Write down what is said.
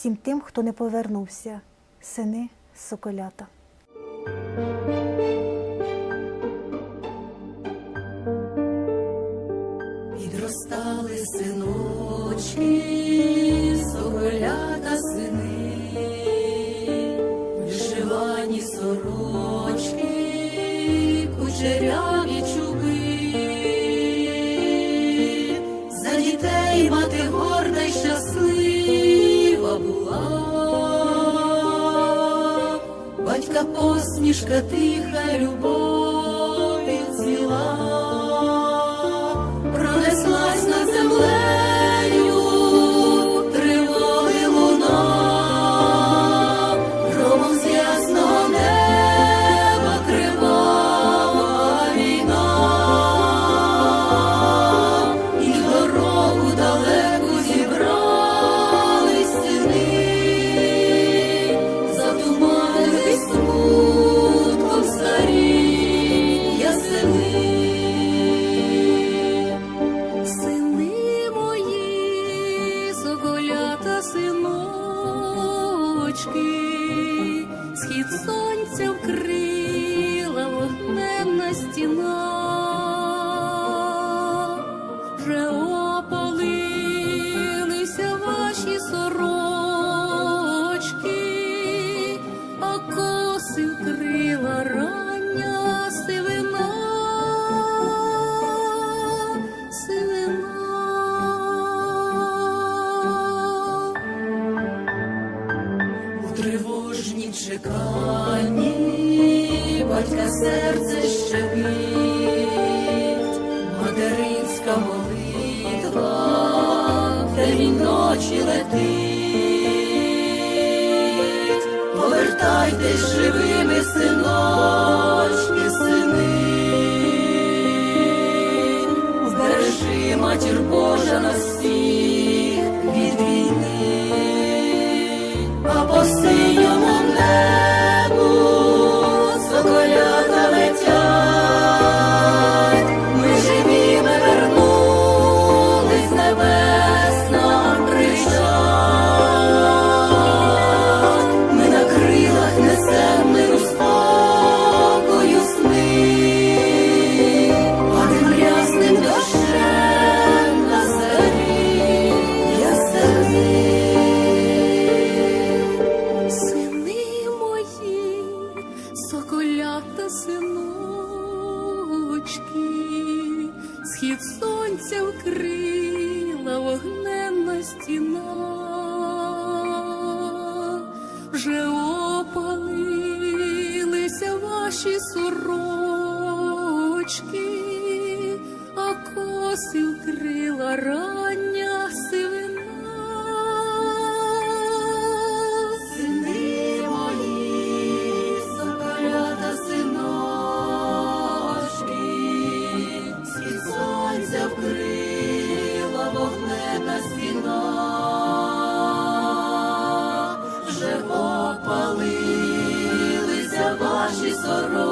всім тим, хто не повернувся, сини соколята. Підростали синочки, соколята сини, вживані сорочки, кучеря. посмішка, тиха любов. захід сонця в країні. Ні, батька серце щепить, материнська молитва, темінь ночі летить, повертайтесь живими синами. синочки, схід сонця вкрила вогненна стіна, вже опалилися ваші сорочки, а коси вкрила рана. sorrow.